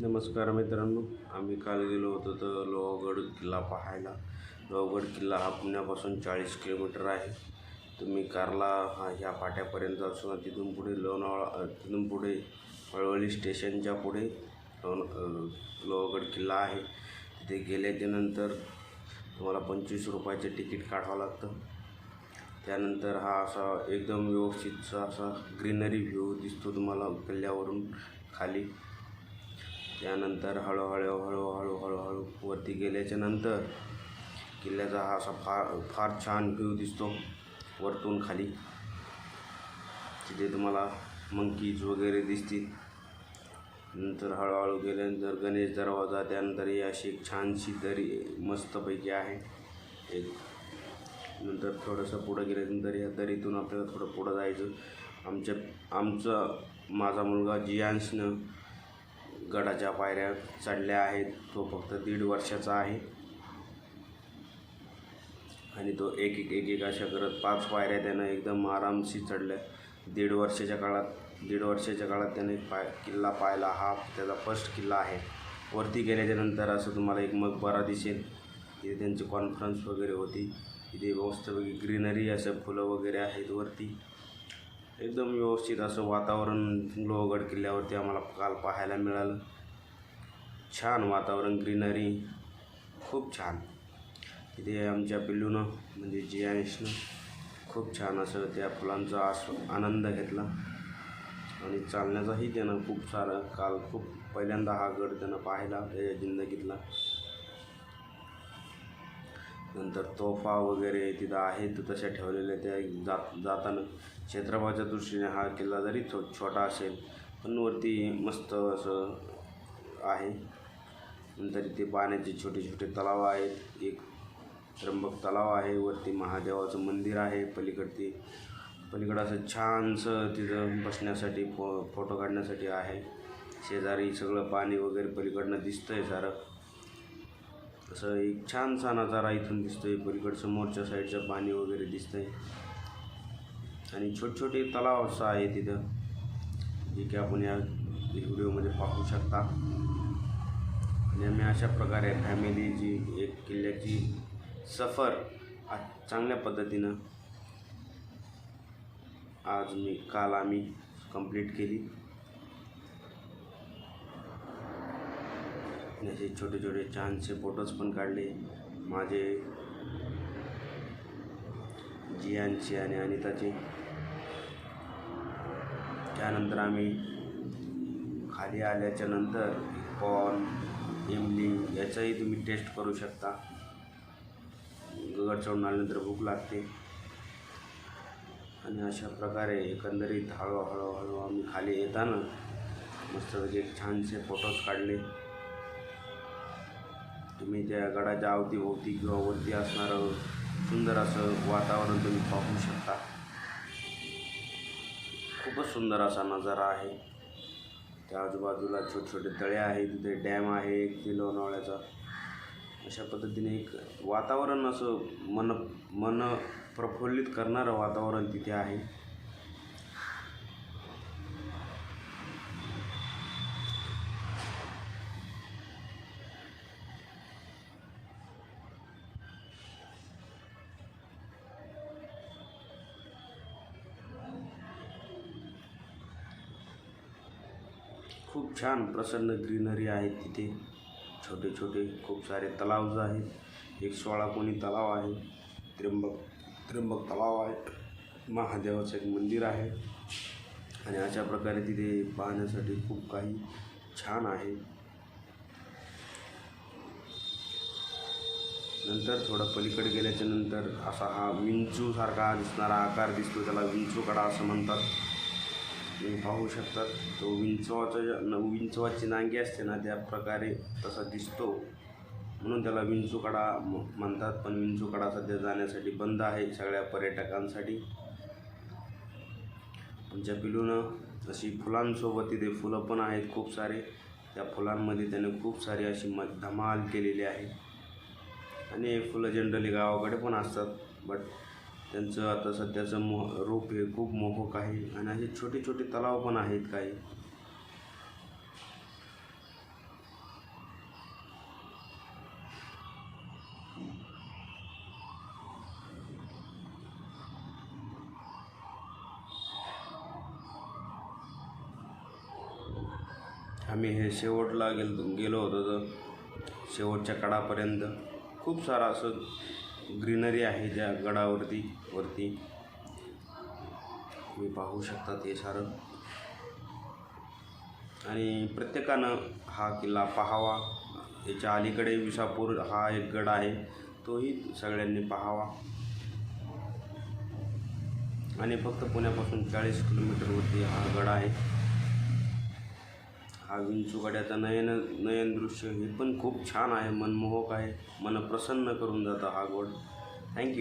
नमस्कार मित्रांनो आम्ही काल गेलो होतो तर लोहगड किल्ला पाहायला. लोहगड किल्ला हा पुण्यापासून चाळीस किलोमीटर आहे. तुम्ही कारला हा ह्या फाट्यापर्यंत असून तिथून पुढे लोणावळा तिथून पुढे हळवळी स्टेशनच्या पुढे लोण लोहगड किल्ला आहे. तिथे गेल्याच्यानंतर तुम्हाला पंचवीस रुपयाचे तिकीट काढावं लागतं. त्यानंतर हा असा एकदम व्यवस्थितचा असा ग्रीनरी व्ह्यू दिसतो तुम्हाला किल्ल्यावरून खाली. त्यानंतर हळूहळू हळूहळू हळूहळू वरती गेल्याच्यानंतर किल्ल्याचा हा असा फार फार छान व्ह्यू दिसतो वरतून खाली. तिथे तुम्हाला मंकीज वगैरे दिसतील. नंतर हळूहळू गेल्यानंतर गणेश दरवाजा त्यानंतर ही अशी एक छानशी दरी मस्तपैकी आहे. एक नंतर थोडंसं पुढं गेल्यानंतर या दरीतून आपल्याला थोडं पुढं जायचं. आमच्या आमचं माझा मुलगा जियांशनं गडाच्या पायऱ्या चढल्या आहेत. तो फक्त दीड वर्षाचा आहे. आणि तो एक एक एक एक अशा करत पाच पायऱ्या त्यानं एकदम आरामशी चढल्या. दीड वर्षाच्या काळात दीड वर्षाच्या काळात त्याने पाय किल्ला पाहिला. हा त्याचा फर्स्ट किल्ला आहे. वरती गेल्याच्यानंतर असं तुम्हाला एक मकबरा दिसेल. तिथे त्यांची कॉन्फरन्स वगैरे होती. तिथे मस्तपैकी ग्रीनरी असं फुलं वगैरे आहेत वरती. एकदम व्यवस्थित असं वातावरण लोहगड किल्ल्यावरती आम्हाला काल पाहायला मिळालं. छान वातावरण ग्रीनरी. खूप छान. तिथे आमच्या पिल्लूनं म्हणजे जियानिशनं खूप छान असं त्या फुलांचा आस आनंद घेतला. आणि चालण्याचाही त्यानं खूप सारं काल खूप पहिल्यांदा हा गड त्यानं पाहिला त्याच्या जिंदगीतला. नंतर तोफा वगैरे तिथं आहेत तशा ठेवलेल्या त्या जात जाताना क्षेत्रफळाच्या दृष्टीने हा किल्ला जरी छो छोटा असेल पण वरती मस्त असं आहे. नंतर इथे पाण्याचे छोटे छोटे तलाव आहेत. एक त्र्यंबक तलाव आहे. वरती महादेवाचं मंदिर आहे. पलीकडती पलीकडं असं छानसं तिथं बसण्यासाठी फो फोटो काढण्यासाठी आहे. शेजारी सगळं पाणी वगैरे पलीकडनं दिसतं आहे सारं. असं एक छानसा नजारा इथून दिसतोय. पलीकडं समोरच्या साईडचं पाणी वगैरे दिसतंय. आणि छोटे छोटे तलाव असं आहे तिथं. जे की आपण या व्हिडिओमध्ये पाहू शकता. आणि आम्ही अशा प्रकारे फॅमिलीची एक किल्ल्याची सफर चांगल्या पद्धतीनं आज मी काल आम्ही कंप्लीट केली. असे छोटे छोटे छानसे फोटोज पण काढले. माझे जियांचे आणि अनिताचे. त्यानंतर आम्ही खाली आल्याच्यानंतर कॉर्न इमली याचाही तुम्ही टेस्ट करू शकता. गगड चढून आल्यानंतर भूक लागते. आणि अशा प्रकारे एकंदरीत हळूहळू हळू आम्ही खाली येताना मस्तपैकी एक छानसे फोटोज काढले. तुम्ही त्या गडाच्या अवतीभोवती किंवा वरती असणारं सुंदर असं वातावरण तुम्ही पाहू शकता. खूपच सुंदर असा नजारा आहे. त्या आजूबाजूला छोटे छोटे तळे आहेत तिथे डॅम आहे एक ते लोणावळ्याचा अशा पद्धतीने एक वातावरण असं मन मन प्रफुल्लित करणारं वातावरण तिथे आहे. खूप छान प्रसन्न ग्रीनरी आहे तिथे. छोटे छोटे खूप सारे तलाव आहेत. एक सोळा कोणी तलाव आहे. त्र्यंबक त्र्यंबक तलाव आहे. महादेवाचं एक मंदिर आहे. आणि अशा प्रकारे तिथे पाहण्यासाठी खूप काही छान आहे. नंतर थोडं पलीकडे गेल्याच्यानंतर असा हा विंचूसारखा दिसणारा आकार दिसतो. त्याला विंचूकडा असं म्हणतात. तुम्ही पाहू शकतात. तो विंचवाचा न विंचवाची नांगी असते ना त्या प्रकारे तसा दिसतो. म्हणून त्याला विंचूकडा म म्हणतात. पण विंचूकडा सध्या जाण्यासाठी बंद आहे सगळ्या पर्यटकांसाठी. आमच्या पिलूनं अशी फुलांसोबत तिथे फुलं पण आहेत खूप सारे. त्या फुलांमध्ये त्याने खूप सारी अशी म धमाल केलेली आहे. आणि हे फुलं जनरली गावाकडे पण असतात बट त्यांचं आता सध्याचं मोह रूप हे खूप मोहक आहे. आणि असे छोटे छोटे तलाव पण आहेत काही. आम्ही हे शेवटला गेलो गेलो होतो तर शेवटच्या कडापर्यंत खूप सारा असं ग्रीनरी आहे त्या गडावरती वरती. तुम्ही पाहू शकता ते सारं. आणि प्रत्येकानं हा किल्ला पाहावा. याच्या अलीकडे विसापूर हा एक गड आहे. तोही सगळ्यांनी पाहावा. आणि फक्त पुण्यापासून चाळीस किलोमीटरवरती हा गड आहे. हा विंचूगड्याचा नयन नयन दृश्य हे पण खूप छान आहे. मनमोहक आहे. मन प्रसन्न करून जातं हा गोड. थँक्यू